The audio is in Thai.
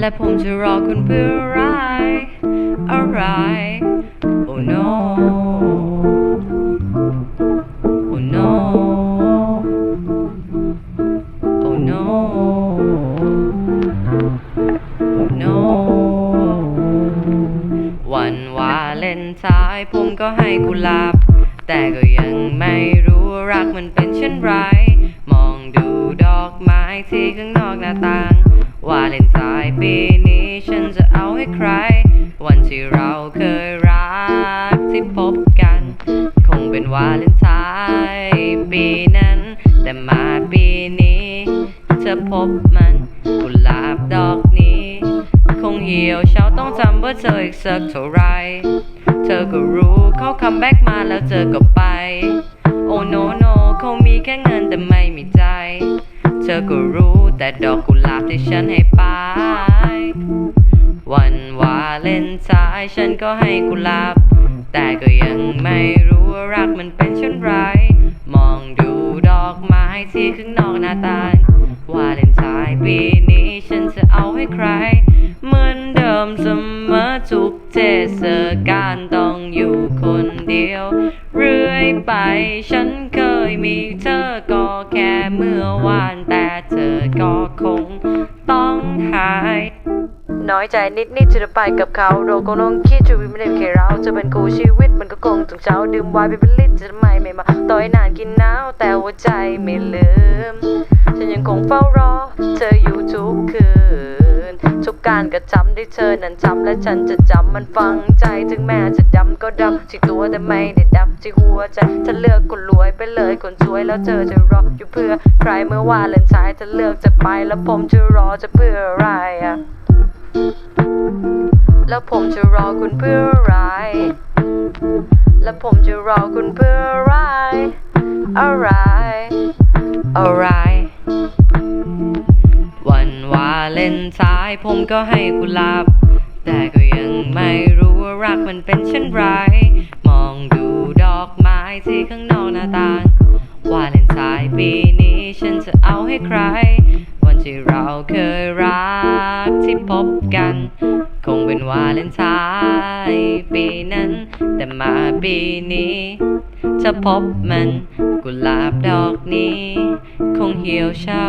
และผมจะรอคุณเพื่ออะไร อะไร Oh no Oh no ผมก็ให้กุหลาบ แต่ก็ยังไม่รู้รักมันเป็นเช่นไร มองดูดอกไม้ที่ข้างนอกหน้าต่าง วาเลนไทน์ปีนี้ฉันจะเอาให้ใคร วันที่เราเคยรักที่พบกัน คงเป็นวาเลนไทน์ปีนั้น แต่มาปีนี้เธอพบมันกุหลาบดอกนี้ คงเหี่ยวเฉาต้องจำว่าเธออีกสักเท่าไร เธอก็รู้เขาคัมแบ็กมาแล้วเจอก็ไป โอ้โนโนเขามีแค่เงินแต่ไม่มีใจ เธอก็รู้แต่ดอกกุหลาบที่ฉันให้ไป วันวาเลนไทน์ฉันก็ให้กุหลาบ แต่ก็ยังไม่รู้ว่ารักมันเป็นเช่นไร มองดูดอกไม้ที่ข้างนอกหน้าต่างวาเลนไทน์ปีนี้ฉันจะเอาให้ใคร กาลต้องอยู่คนเดียว เรื่อยไปฉันเคยมีเธอก็แค่เมื่อวานแต่เธอก็คงต้องหาย น้อยใจนิดนิดจะไปกับเขา เราก็ต้องคิดชีวิตไม่ได้แค่เราจะเป็นคู่ชีวิตมันก็คงต้องเช้าดื่มไวน์ไปเป็นลิตรจะทำไมไม่มาต่อยนานกินหนาวแต่หัวใจไม่ลืม ฉันยังคงเฝ้ารอ การกระทำที่เธอนั้นทำและฉันจะจำมันฝังใจถึงแม้จะดำก็ดำที่ตัวแต่ไม่ได้ดำที่หัวใจถ้าเลือกคนรวยไปเลยคนสวยแล้วเธอจะรออยู่เพื่อใครเมื่อวานเลนชายถ้าเลือกจะไปแล้วผมจะรอจะเพื่ออะไรอะแล้วผมจะรอคุณเพื่ออะไร แล้วผมจะรอคุณเพื่ออะไร อะไร อะไร วันวาเลนไทน์ ผมก็ให้กุหลาบ แต่ก็ยังไม่รู้ว่ารักมันเป็นเช่นไร มองดูดอกไม้ที่ข้างนอกหน้าต่างวาเลนไทน์ปีนี้ฉันจะเอาให้ใคร วันที่เราเคยรักที่พบกัน คงเป็นวาเลนไทน์ปีนั้น แต่มาปีนี้ จะพบมันกุหลาบดอกนี้ คงเหี่ยวเฉา